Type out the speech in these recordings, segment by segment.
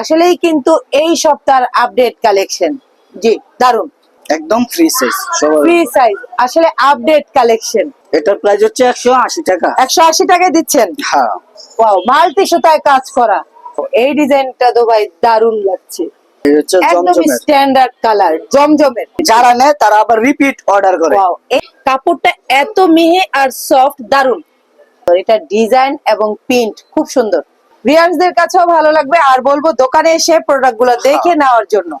আসলেই কিন্তু এই সপ্তাহের আপডেট কালেকশন জি দারুণ একদম ফ্রি সাইজ ফ্রি সাইজ আসলে আপডেট কালেকশন এটার প্রাইস হচ্ছে একশো আশি টাকা। একশো আশি টাকায় দিচ্ছেন? হ্যাঁ। ওয়াও মাল্টি সুতায় কাজ করা। এই ডিজাইনটা তো ভাই দারুণ লাগছে। একদম স্ট্যান্ডার্ড কালার জমজমের। যারা নেয় তারা আবার রিপিট অর্ডার করে। ওয়াও এই কাপড়টা এত মিহি আর সফট দারুণ এটা ডিজাইন এবং প্রিন্ট খুব সুন্দর। ভিউয়ার্সদের কাছেও ভালো লাগবে। আর বলব দোকানে এসে প্রোডাক্টগুলো দেখে নেওয়ার জন্য।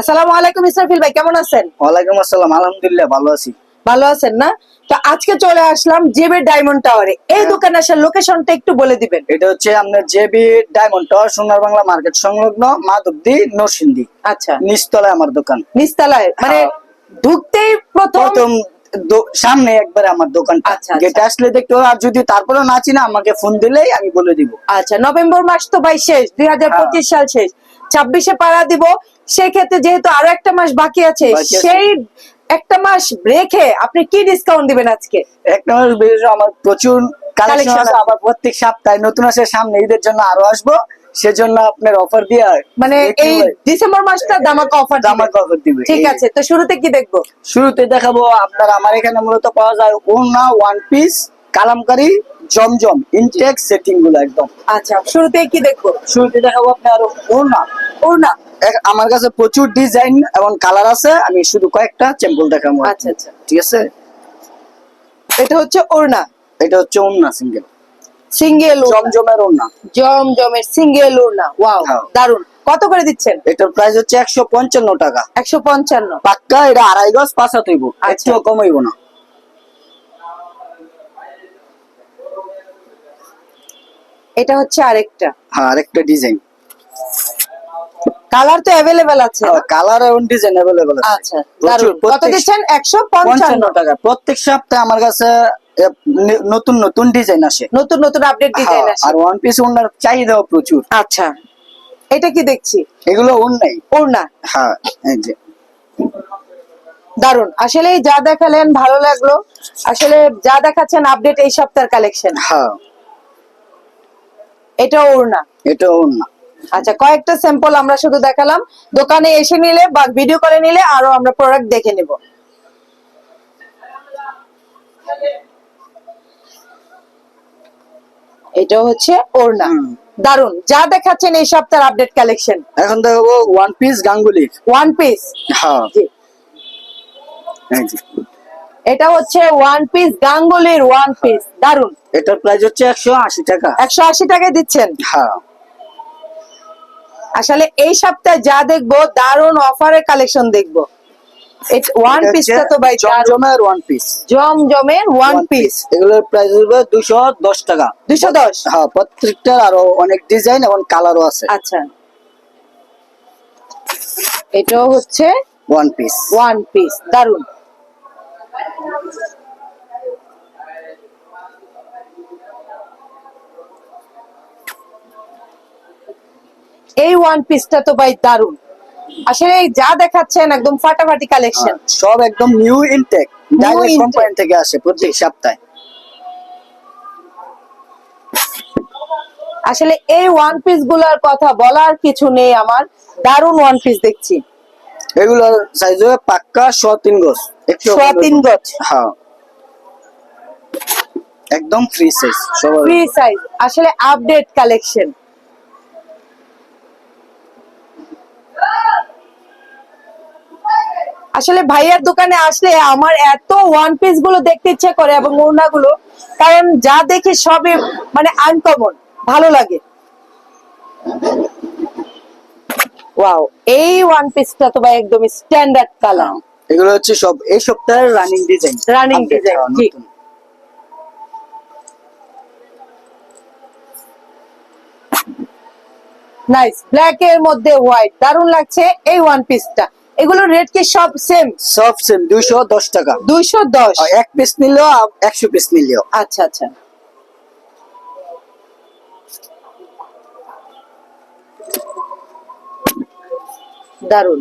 আসসালামু আলাইকুম ইসরাফিল ভাই কেমন আছেন? ওয়ালাইকুম আসসালাম আলহামদুলিল্লাহ ভালো আছি। ভালো আছেন না? তো আজকে চলে আসলাম জেবে ডায়মন্ড টাওয়ারে। এই দোকানে আসার লোকেশনটা একটু বলে দিবেন। এটা হচ্ছে আপনার জেবি ডায়মন্ড টাওয়ার সোনার বাংলা মার্কেট সংলগ্ন মাধবদি নরসিংদী। আচ্ছা। নিচতলায় আমার দোকান। নিস্তালায় মানে হ্যাঁ। ঢুকতেই প্রথম সামনে একবারে আমার দোকানটা আচ্ছা, আচ্ছা। গেটে আসলে দেখতে পাবো। আর যদি তারপরে না চিনা আমাকে ফোন দিলেই আমি বলে দিব আচ্ছা নভেম্বর মাস তো ভাই শেষ দুই হাজার পঁচিশ সাল শেষ ছাব্বিশে পাড়া দিব সেই ক্ষেত্রে যেহেতু আরও একটা মাস বাকি আছে সেই একটা মাস রেখে আপনি কি ডিসকাউন্ট দিবেন আজকে একটা মাস আমার প্রচুর কালেকশন আছে। আবার প্রত্যেক সপ্তাহে নতুন আসে সামনে ঈদের জন্য আরও আসব সেজন্য আপনার অফার দিয়ে মানে এই ডিসেম্বর মাসটা দামাকা অফার জামা অফার দিবে ঠিক আছে তো শুরুতে কি দেখব? শুরুতে দেখাবো আপনার আমার এখানে মূলত পাওয়া যায় ওনা ওয়ান পিস কালামকারি জমজম ইনটেক সেটিংগুলো একদম। আচ্ছা শুরুতে কি দেখব? শুরুতে দেখাবো আপনার ওনা এক- আমার কাছে প্রচুর ডিজাইন এবং কালার আছে আমি শুধু কয়েকটা স্যাম্পল দেখাবো। আচ্ছা আচ্ছা। ঠিক আছে? এটা হচ্ছে ওড়না। এটা হচ্ছে ওনা সিঙ্গেল সিঙ্গেল জমজমের ওনা জমজমের সিঙ্গেল ওড়না। ওয়াও হ্যাঁ। দারুণ কত করে দিচ্ছেন? এটার প্রাইস হচ্ছে একশো পঞ্চান্ন টাকা। একশো পঞ্চান্ন। পাক্কা এটা আড়াই গজ পাঁচা তৈব। আচ্ছা। একটুও কমাইব না। এটা হচ্ছে আরেকটা। হ্যাঁ আরেকটা ডিজাইন কালার তো অ্যাভেলেবেল আছে। কালার এবং ডিজাইন অ্যাভেলেবল আছে। আচ্ছা কত দিচ্ছেন? একশো পঞ্চান্ন। পঞ্চান্ন টাকা। প্রত্যেক সপ্তাহে আমার কাছে নতুন নতুন ডিজাইন আসে। নতুন নতুন আপডেট ডিজাইন হ্যাঁ, আছে আর ওয়ান পিস ওনার চাহিদাও প্রচুর। আচ্ছা। এটা কি দেখছি? এগুলো নাই ওড়না। হ্যাঁ এই যে। দারুণ আসলে যা দেখালেন ভালো লাগল। আসলে যা দেখাচ্ছেন আপডেট এই সপ্তাহের কালেকশন হ্যাঁ। এটা ওড়না। এটা ওনা আচ্ছা কয়েকটা স্যাম্পল আমরা শুধু দেখালাম। দোকানে এসে নিলে বা ভিডিও করে নিলে আরও আমরা প্রোডাক্ট দেখে নিব। এটা হচ্ছে ওড়না। দারুণ যা দেখাচ্ছেন এই সপ্তাহের আপডেট কালেকশন এখন দেখব one piece Ganguly. One piece হ্যাঁ। যে। এটা হচ্ছে ওয়ান পিস গাঙ্গুলির ওয়ান পিস দারুণ এটার প্রাইস হচ্ছে একশো আশি টাকা। একশো আশি টাকায় দিচ্ছেন? হ্যাঁ। আসলে এই সপ্তাহে যা দেখব দারুণ অফারের কালেকশন দেখব। ওয়ান পিসটা তো ভাই। জমজমের ওয়ান পিস জমজমের ওয়ান পিস এগুলোর প্রাইস হবে দুশো দশ টাকা। দুশো দশ? হ্যাঁ প্রত্যেকটার আরও অনেক ডিজাইন এবং কালারও আছে। আচ্ছা। এটাও হচ্ছে ওয়ান পিস ওয়ান পিস দারুণ এই ওয়ান পিসটা তো ভাই দারুণ আসলে যা দেখাচ্ছেন একদম ফাটাফাটি কালেকশন সব একদম নিউ ইনটেক ডাইরেক্ট। কোম্পানি থেকে আসে প্রত্যেক সপ্তাহে। আসলে এই ওয়ান পিসগুলার কথা বলার কিছু নেই আমার। দারুণ ওয়ান পিস দেখছি। এগুলোর সাইজ হবে পাক্কা শ তিন গজ সোয়া তিন গজ হ্যাঁ। একদম ফ্রি সাইজ ফ্রি সাইজ আসলে আপডেট কালেকশন আসলে ভাইয়ার দোকানে আসলে আমার এত ওয়ান পিসগুলো দেখতে ইচ্ছে করে এবং ওড়না গুলো কারণ যা দেখি সবই মানে আনকমন ভালো লাগে। ওয়াও এই ওয়ান পিসটা তো ভাই একদম স্ট্যান্ডার্ড কালার এগুলো হচ্ছে সব এই সপ্তাহের রানিং ডিজাইন Running design, জি। নাইস ব্ল্যাক এর মধ্যে হোয়াইট দারুণ লাগছে এই ওয়ান পিসটা এগুলোর রেট কি সব সেম সব সেম দুইশো দশ টাকা। দুইশো দশ? আর এক পিস নিলেও আর একশো পিস নিলেও। আচ্ছা আচ্ছা। দারুণ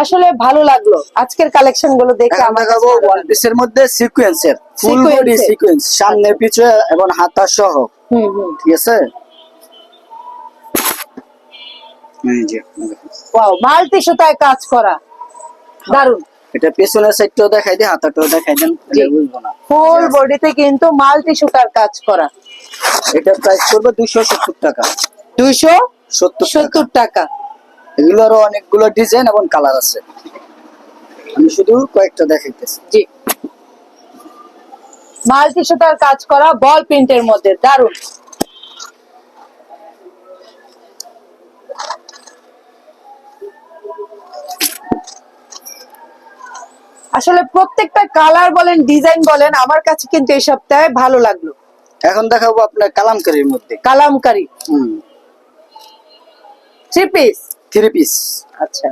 আসলে ভালো লাগল। আজকের কালেকশনগুলো দেখে আমার দেখাবো ওয়ান পিসের মধ্যে সিকোয়েন্সের ফুল বডি সিকোয়েন্স সামনে পিছনে এবং হাতা সহ। হুম হুম। ঠিক আছে এই যে ওয়াও মাল্টি সুতায় কাজ করা। দারুণ এটা পেছনের সাইডটাও দেখাই দিই হাতাটাও দেখাই দেন বুঝব না। ফুল বডিতে কিন্তু মাল্টি সুতার কাজ করা। এটা প্রাইস করবে দুশো সত্তর টাকা। দুইশো সত্তর টাকা। সত্তর টাকা। এগুলোরও অনেকগুলো ডিজাইন এবং কালার আছে। আমি শুধু কয়েকটা দেখাইতেছি। জি। মাল্টি সুতার কাজ করা বল প্রিন্টের মধ্যে দারুণ আসলে প্রত্যেকটা কালার বলেন ডিজাইন বলেন আমার কাছে কিন্তু এই সপ্তাহে ভালো লাগল। এখন দেখাবো আপনার কালামকারীর মধ্যে। Kalamkari. Three piece three piece আচ্ছা।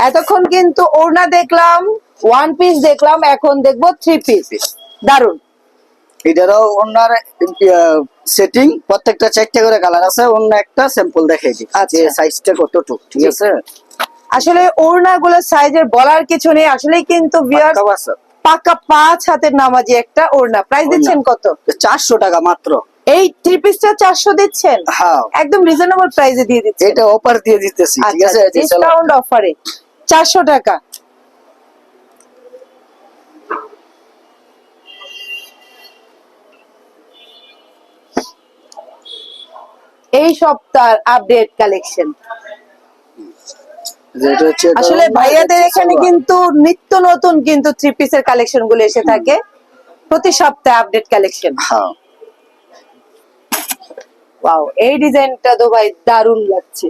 এতক্ষণ কিন্তু ওড়না দেখলাম ওয়ান পিস দেখলাম এখন দেখব থ্রি পিস দারুণ এটারও ওনার সেটিং প্রত্যেকটা চারটে করে কালার আছে অন্য একটা স্যাম্পল দেখাই দিই আচ্ছা। সাইজটা কতটুকু ঠিক আছে? আসলে ওড়না গুলো সাইজের বলার কিছু নেই। আসলেই কিন্তু পাকা পাঁচ। হাতের নামাজি একটা ওড়না। প্রাইস দিচ্ছেন কত? চারশো টাকা মাত্র। এই থ্রি পিসটা চারশো দিচ্ছেন? হ্যাঁ। একদম রিজনেবল প্রাইসে দিয়ে দিচ্ছেন। এটা অফার দিয়ে দিতেছি ঠিক আচ্ছা। ডিসকাউন্ট অফারে চারশো টাকা। এই সপ্তাহ আপডেট কালেকশন আসলে ভাইয়াদের এখানে কিন্তু নিত্য নতুন কিন্তু থ্রি পিসের কালেকশনগুলো এসে থাকে। প্রতি সপ্তাহে আপডেট কালেকশন হ্যাঁ। ওয়াও এই ডিজাইনটা তো ভাই দারুণ লাগছে।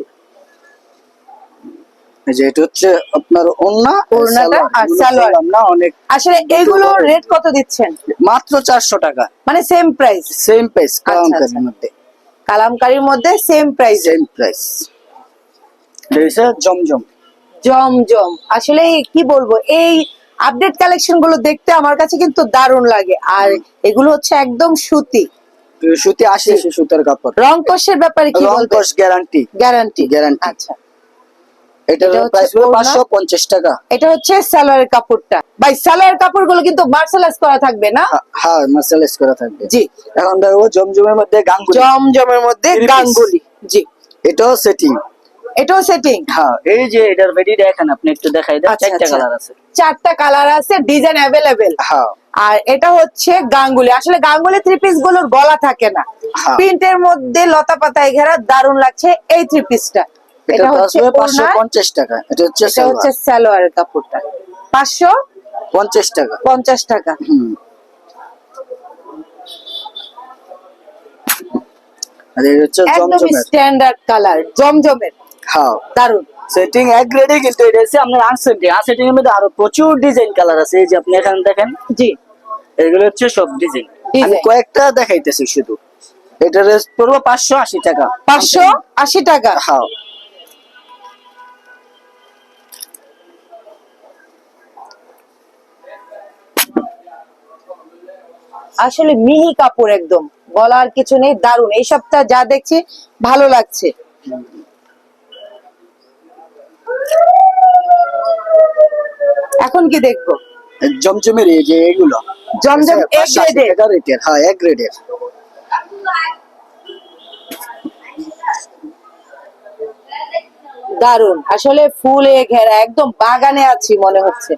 এই হচ্ছে আপনার ওন্না ওড়নাটা আর সালোয়ার। না অনেক আসলে এগুলো রেট কত দিচ্ছেন? মাত্র চারশো টাকা। মানে সেম প্রাইস সেম প্রাইস। কালামকারীর মধ্যে। কালামকারীর মধ্যে same price same price Zamzam. Zamzam আসলে কি বলব এই আপডেট কালেকশনগুলো দেখতে আমার কাছে কিন্তু দারুণ লাগে। আর এগুলো হচ্ছে একদম সুতি। সুতি আসে সুতার কাপড়। রং কষের ব্যাপারে কি রং বলবেন? কস গ্যারান্টি গ্যারান্টি আচ্ছা। এটার প্রাইস হলো টাকা। এটা হচ্ছে সালোয়ারের কাপড়টা। ভাই সালোয়ার কাপড়গুলো কিন্তু করা থাকবে না? হ্যাঁ, হ্যাঁ করা থাকবে। জি। এখন দেখো জমজমের মধ্যে গাঙ্গুলি। জমজমের মধ্যে গাঙ্গুলি। জি। এটাও সেটিং এটাও সেটিং হ্যাঁ এই যে এটার দেখেন আপনি একটু দেখাই দেন আচ্ছা, চারটা আচ্ছা। কালার আছে। চারটা কালার আছে ডিজাইন হ্যাঁ। আর এটা হচ্ছে গাঙ্গুলি। আসলে গাঙ্গুলি থ্রি পিসগুলোর গলা থাকে না। হ্যাঁ। প্রিন্টের মধ্যে লতা পাতায় ঘেরা দারুণ লাগছে এই থ্রি পিসটা এটা হচ্ছে আসবে পাঁচশো ওড়না, পঞ্চাশ টাকা। এটা হচ্ছে এটা হচ্ছে সালোয়ারের কাপড়টা। পাঁচশো পঞ্চাশ টাকা। পঞ্চাশ টাকা। হুম। আর এটা হচ্ছে একদম জমজমের। স্ট্যান্ডার্ড কালার জমজমের। হ্যাঁ দারুণ। সেটিং এক গ্রেডে কিন্তু এটা হচ্ছে আপনার আনসেটিং আনসেটিং এর মধ্যে আরও প্রচুর ডিজাইন কালার আছে। এই যে আপনি এখানে দেখেন জি। এগুলো হচ্ছে সব ডিজাইন আমি কয়েকটা দেখাইতেছি শুধু। এটা পড়ব পাঁচশো আশি টাকা। পাঁচশো আশি টাকা? হ্যাঁ। আসলে মিহি কাপড় একদম। বলার কিছু নেই দারুণ। এই সপ্তাহ যা দেখছি ভালো লাগছে। এখন কি দেখব? জমজমের এই যে এগুলো। জমজম আচ্ছা, এক 580 গ্রেডের টাকা রেটের হ্যাঁ এক গ্রেডের দারুণ। আসলে ফুলে ঘেরা একদম বাগানে আছি মনে হচ্ছে।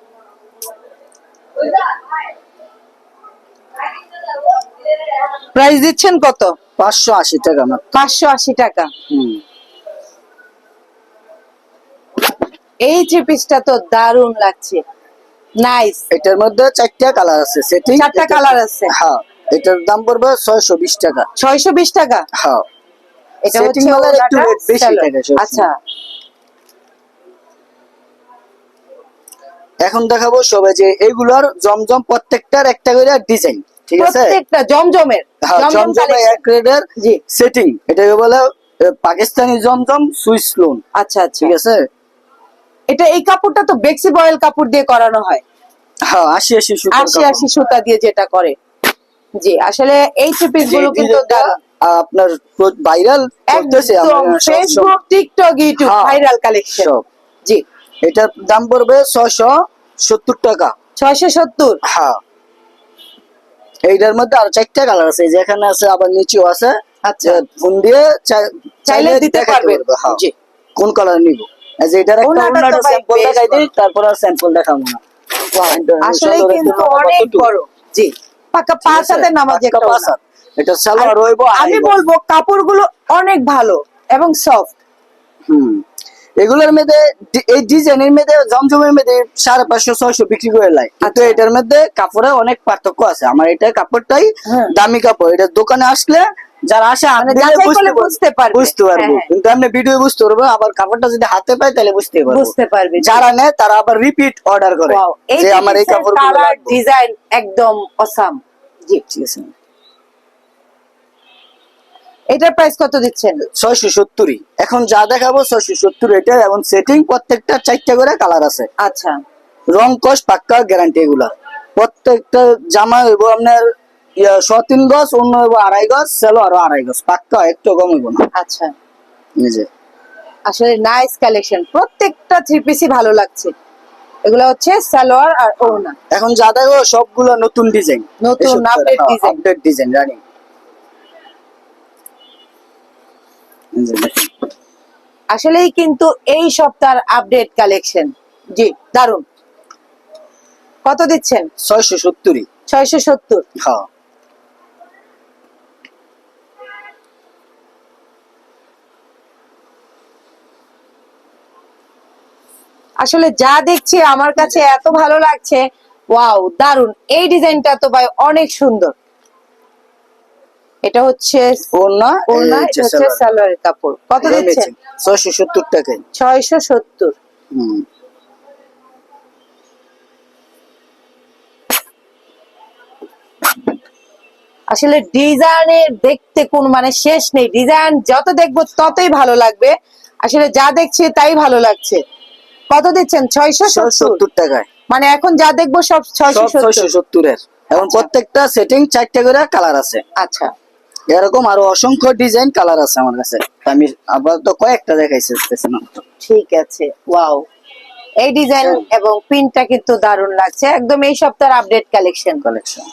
প্রাইস দিচ্ছেন কত? পাঁচশো আশি টাকা পাঁচশো আশি টাকা। হুম। এই থ্রি পিসটা তো দারুণ লাগছে। নাইস এটার মধ্যে চারটা কালার আছে সেটিং চারটা colour আছে। হ্যাঁ এটার দাম পড়বে ছয়শো বিশ টাকা। ছয়শো বিশ টাকা? হ্যাঁ। এটা হচ্ছে মালের একটু বেশি। থাকে আচ্ছা। এখন দেখাবো সবাই যে এগুলোর জমজম প্রত্যেকটার একটা করে ডিজাইন ঠিক আছে? প্রত্যেকটা জমজমের হ্যাঁ জমজম জমজমে এক গ্রেডের জি। সেটিং এটাকে বলে পাকিস্তানি জমজম সুইস লোন আচ্ছা আচ্ছা। ঠিক আছে? এটা এই কাপড়টা তো বেক্সি বয়েল কাপড় দিয়ে করানো হয়। হ্যাঁ আশি আশি আশি আশি সুতা দিয়ে যেটা করে। জি আসলে এই থ্রি পিসগুলো কিন্তু আপনার viral Facebook TikTok YouTube viral collection জি। এটার দাম পড়বে ছয়শো সত্তর টাকা। ছয়শো সত্তর? হ্যাঁ। এইটার মধ্যে আর চারটা কালার আছে এই যে এখানে আছে আবার নিচেও আছে। আচ্ছা। ফোন দিয়ে চাইলে দিতে পারবে, হ্যাঁ। জি। কোন কালার নিব? যে এটার একটা ওনাটা তো ওনাটা ভাই স্যাম্পল দেখাই দিই তারপর স্যাম্পল দেখাবো না। আসলে কিন্তু অনেক বড়। জি। পাকা পাঁচ হাতের নামাজ একটা পাঁচ হাত। এটা সালোয়ার হইব আমি বলব কাপড়গুলো অনেক ভালো এবং সফট হুম। এগুলোর মধ্যে এই ডিজাইনের মধ্যে জমজমের মধ্যে সাড়ে পাঁচশো ছয়শো বিক্রি করে লাই। কিন্তু আচ্ছা। এটার মধ্যে কাপড়ে অনেক পার্থক্য আছে। আমার এটা কাপড়টাই হ্যাঁ। দামি কাপড়। এটা দোকানে আসলে যারা আসে হাত মানে বুঝতে পারবে। বুঝতে পারব। হ্যাঁ, হ্যাঁ। কিন্তু আপনি ভিডিও বুঝতে পারব আবার কাপড়টা যদি হাতে পায় তাহলে বুঝতে পারব। বুঝতে পারবে যারা নেয় তারা আবার রিপিট অর্ডার করে যে আমার এই কাপড় ডিজাইন একদম অসাম জি ঠিক আছে। এটার প্রাইস কত দিচ্ছেন? ছয়শো সত্তরই এখন যা দেখাবো ছয়শো সত্তর এটা এবং সেটিং প্রত্যেকটা চারটা করে কালার আছে। আচ্ছা। রং কস পাক্কা গ্যারান্টি এগুলা। প্রত্যেকটা জামা আপনার তিন গজ অন্য আড়াই গজ সেলো আরও আড়াই গজ পাক্কা একটু না। আচ্ছা। যে। আসলে নাইস কালেকশন প্রত্যেকটা থ্রি পিসই ভালো লাগছে। এগুলো হচ্ছে সালোয়ার আর ওড়না। এখন যা দেখো সবগুলো নতুন ডিজাইন নতুন। আপডেট ডিজাইন যে দেখেন। আসলেই কিন্তু এই সপ্তাহের আপডেট কালেকশন জি দারুণ কত দিচ্ছেন? ছয়শো সত্তরই ছয়শো সত্তর। হ্যাঁ। আসলে যা দেখছি আমার কাছে এত ভালো লাগছে ওয়াও দারুণ এই ডিজাইনটা তো ভাই অনেক সুন্দর। এটা হচ্ছে ওড়না এই ওড়না হচ্ছে এটা হচ্ছে সালোয়ার। সালোয়ারের কাপড়। কত দিচ্ছেন matching। ছয়শো সত্তর টাকায়। ছয়শো সত্তর। হুম। আসলে ডিজাইনের দেখতে কোন মানে শেষ নেই। ডিজাইন যত দেখব ততই ভালো লাগবে। আসলে যা দেখছি তাই ভালো লাগছে। কত দিচ্ছেন? ছয়শো সত্তর? টাকায়। মানে এখন যা দেখব সব ছয়শো সত্তর। সত্তরের। এবং প্রত্যেকটা সেটিং চারটে করে কালার আছে। আচ্ছা। এরকম আরও অসংখ্য ডিজাইন কালার আছে আমার কাছে। আমি আপাতত কয়েকটা দেখাইছি ঠিক আছে। ওয়াও এই ডিজাইন এবং প্রিন্টটা কিন্তু দারুণ লাগছে। একদম এই সপ্তাহের আপডেট কালেকশন কালেকশন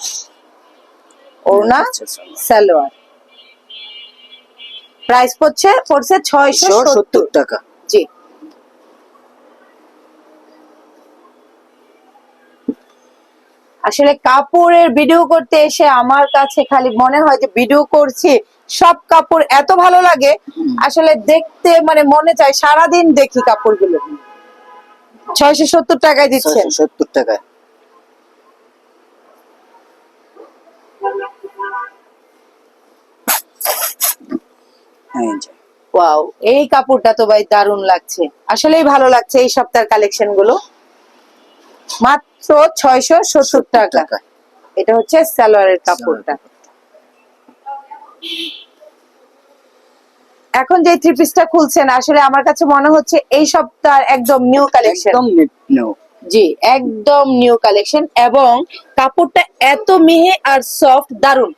ওড়না সালোয়ার। প্রাইস পড়ছে পড়ছে ছয়শো সত্তর। সত্তর টাকা। জি। আসলে কাপড়ের ভিডিও করতে এসে আমার কাছে খালি মনে হয় যে ভিডিও করছি সব কাপড় এত ভালো লাগে। আসলে দেখতে মানে মনে চায় সারাদিন দেখি কাপড়গুলো ছয়শো সত্তর টাকায় দিচ্ছেন সত্তর টাকায়। ওয়াও এই কাপড়টা তো ভাই দারুণ লাগছে। আসলেই ভালো লাগছে এই সপ্তাহের কালেকশনগুলো। মাত্র ছয়শো সত্তর টাকা। এটা হচ্ছে সালোয়ারের কাপড়টা। এখন যে থ্রি পিসটা খুলছেন আসলে আমার কাছে মনে হচ্ছে এই সপ্তাহ একদম নিউ কালেকশন একদম নিউ জি একদম নিউ কালেকশন এবং কাপড়টা এত মিহি আর সফট দারুণ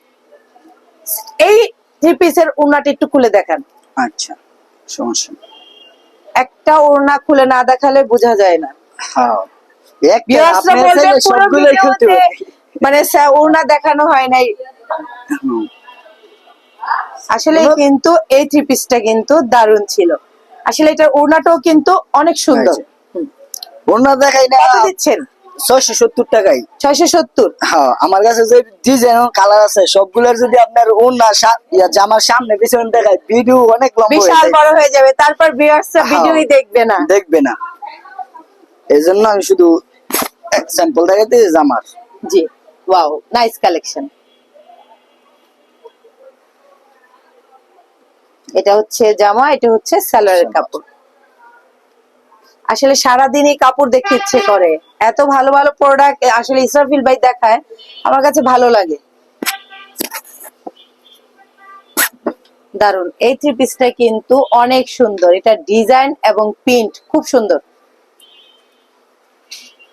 এই থ্রি পিসের ওড়নাটা একটু খুলে দেখান। আচ্ছা সমস্যা একটা ওড়না খুলে না দেখালে বোঝা যায় না। হ্যাঁ। মানে ওড়না দেখানো হয় নাই। আসলে কিন্তু এই থ্রি পিসটা কিন্তু দারুণ ছিল। আসলে এটার ওড়নাটাও কিন্তু অনেক সুন্দর। দেখাই না। দিচ্ছেন? ছয়শো সত্তর টাকাই ছয়শো সত্তর? হ্যাঁ আমার কাছে যে ডিজাইন কালার আছে সবগুলোর যদি আপনার ওড়না জামার সামনে পিছনে দেখায় ভিডিও অনেক লম্বা হয়ে বিশাল বড় হয়ে যাবে। তারপর ভিউয়ার্সরা হ্যাঁ। ভিডিওই দেখবে না। দেখবে না। এই জন্য আমি শুধু স্যাম্পল দেখাতে জামার জি ওয়াও নাইস কালেকশন এটা হচ্ছে জামা এটা হচ্ছে সালোয়ারের কাপড়। আসলে সারাদিনই কাপড় দেখতে ইচ্ছে করে। এত ভালো ভালো প্রোডাক্ট আসলে ইসরাফিল ভাই দেখায় আমার কাছে ভালো লাগে। দারুণ এই থ্রি পিসটা কিন্তু অনেক সুন্দর। এটা ডিজাইন এবং প্রিন্ট খুব সুন্দর।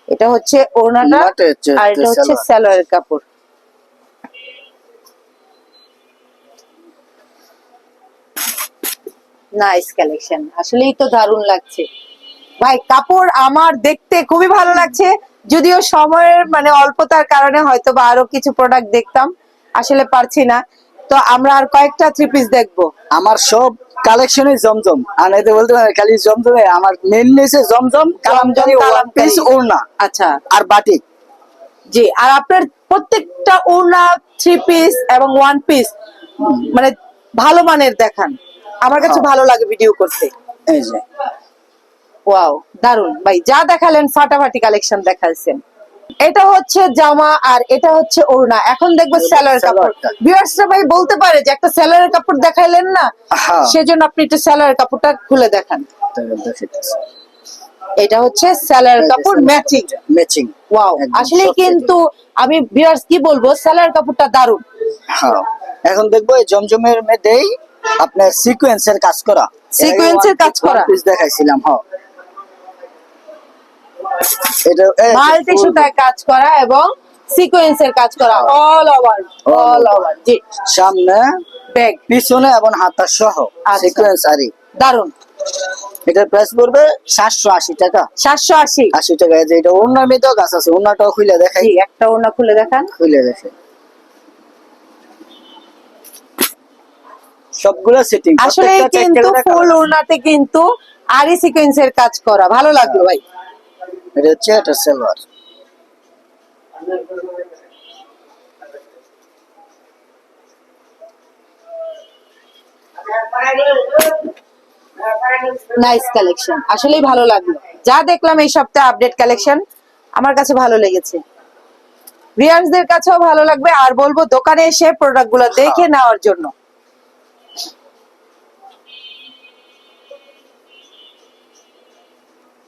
এটা হচ্ছে ওড়নাটা আর এটা হচ্ছে সালোয়ার। কাপড়। নাইস কালেকশন আসলেই তো দারুণ লাগছে। ভাই কাপড় আমার দেখতে খুবই ভালো লাগছে। যদিও সময়ের মানে অল্পতার কারণে হয়তো বা আরও কিছু প্রোডাক্ট দেখতাম। আসলে পারছি না। তো আমরা আর কয়েকটা থ্রি পিস দেখব। আমার সব কালেকশনই জমজম। আর এতে বলতে পারি খালি জমজমে আমার মেনলি হচ্ছে জমজম কালামকারি ওয়ান পিস ওড়না আচ্ছা। আর বাটিক। জি আর আপনার প্রত্যেকটা ওড়না থ্রি পিস এবং ওয়ান পিস মানে ভালো মানের দেখান। আমার কাছে হ্যাঁ। ভালো লাগে ভিডিও করতে। এই যে। ওয়াও দারুণ ভাই যা দেখালেন ফাটাফাটি কালেকশন দেখাইছেন। এটা হচ্ছে জামা আর এটা হচ্ছে ওড়না। এখন দেখব স্যালোয়ার কাপড়। ভিউয়ার্সরা ভাই বলতে পারে যে একটা স্যালোয়ার কাপড় দেখাইলেন না হ্যাঁ। সেজন্য আপনি একটু স্যালোয়ার কাপড়টা খুলে দেখান। এটা হচ্ছে স্যালোয়ার কাপড় ম্যাচিং ম্যাচিং ওয়াও আসলে কিন্তু আমি ভিউয়ার্স কি বলব স্যালোয়ার কাপড়টা দারুণ হ্যাঁ। এখন দেখব এই জমজমের মধ্যেই আপনার সিকোয়েন্সের কাজ করা। Sequence-এর কাজ করা? পিস দেখাইছিলাম হ্যাঁ। এটা মাল্টি সুতায় কাজ করা এবং সিকোয়েন্সের কাজ করা অল ওভার অল ওভার জি। সামনে ব্যাগ পিছনে এবং হাতা সহ। সিকোয়েন্স আরি দারুণ এটার প্রাইস পড়বে সাতশো আশি টাকা। সাতশো আশি। আশি টাকা এই যে এটা গাছ আছে অন্যটাও খুলে দেখাই। একটা ওনা খুলে দেখান। খুলে দেখে। সবগুলো সেটিং আসলে কিন্তু ফুল ওনাতে কিন্তু আরি সিকোয়েন্সের কাজ করা ভালো লাগল ভাই। এটা হচ্ছে এটা সালোয়ার নাইস কালেকশন আসলেই ভালো লাগল। যা দেখলাম এই সপ্তাহে আপডেট কালেকশন আমার কাছে ভালো লেগেছে। ভিউয়ার্সদের কাছেও ভালো লাগবে। আর বলব দোকানে এসে প্রোডাক্টগুলো দেখে নেওয়ার জন্য।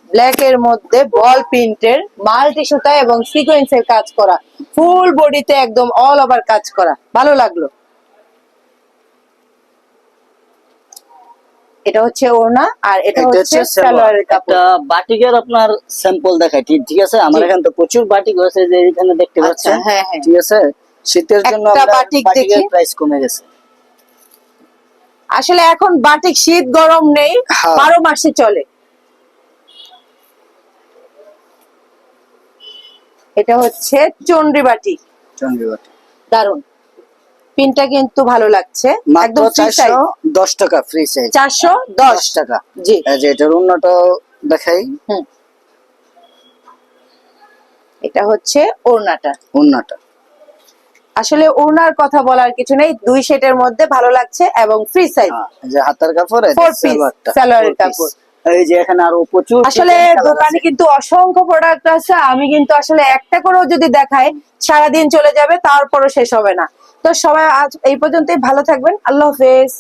ব্ল্যাক এর মধ্যে বল প্রিন্টের মাল্টি সুতা এবং সিকোয়েন্সের কাজ করা। ফুল বডিতে একদম অল ওভার কাজ করা। ভালো লাগল। এটা হচ্ছে ওড়না আর এটা এটা হচ্ছে হচ্ছে সালোয়ারের কাপড়। বাটিকের আপনার স্যাম্পল দেখাই ঠিক আছে? আমার এখানে তো প্রচুর বাটিক হয়েছে যে এখানে দেখতে আচ্ছা, পাচ্ছেন হ্যাঁ, হ্যাঁ। ঠিক আছে? শীতের জন্য বাটিকের প্রাইস কমে গেছে। আসলে এখন বাটিক শীত গরম নেই হ্যাঁ। বারো মাসে চলে। এটা হচ্ছে চন্ডি বাটিক চন্দ্রী বাটিক দারুণ পিনটা কিন্তু ভালো লাগছে। একদম দশ টাকা ফ্রি সাইজ চারশো দশ। টাকা। জি। এটার অন্যটা দেখাই। এটা হচ্ছে ওড়নাটা। অন্যটা আসলে ওড়নার কথা বলার কিছু নেই। দুই সেটের মধ্যে ভালো লাগছে এবং ফ্রি সাইজ হ্যাঁ, যে হাতার কাপড় সালোয়ারের কাপড়। এই যে এখানে আরও প্রচুর আসলে দোকানে কিন্তু অসংখ্য প্রোডাক্ট আছে। আমি কিন্তু আসলে একটা করেও যদি দেখাই সারাদিন চলে যাবে তারপরও শেষ হবে না। তো সবাই আজ এই পর্যন্তই। ভালো থাকবেন। আল্লাহ হাফেজ।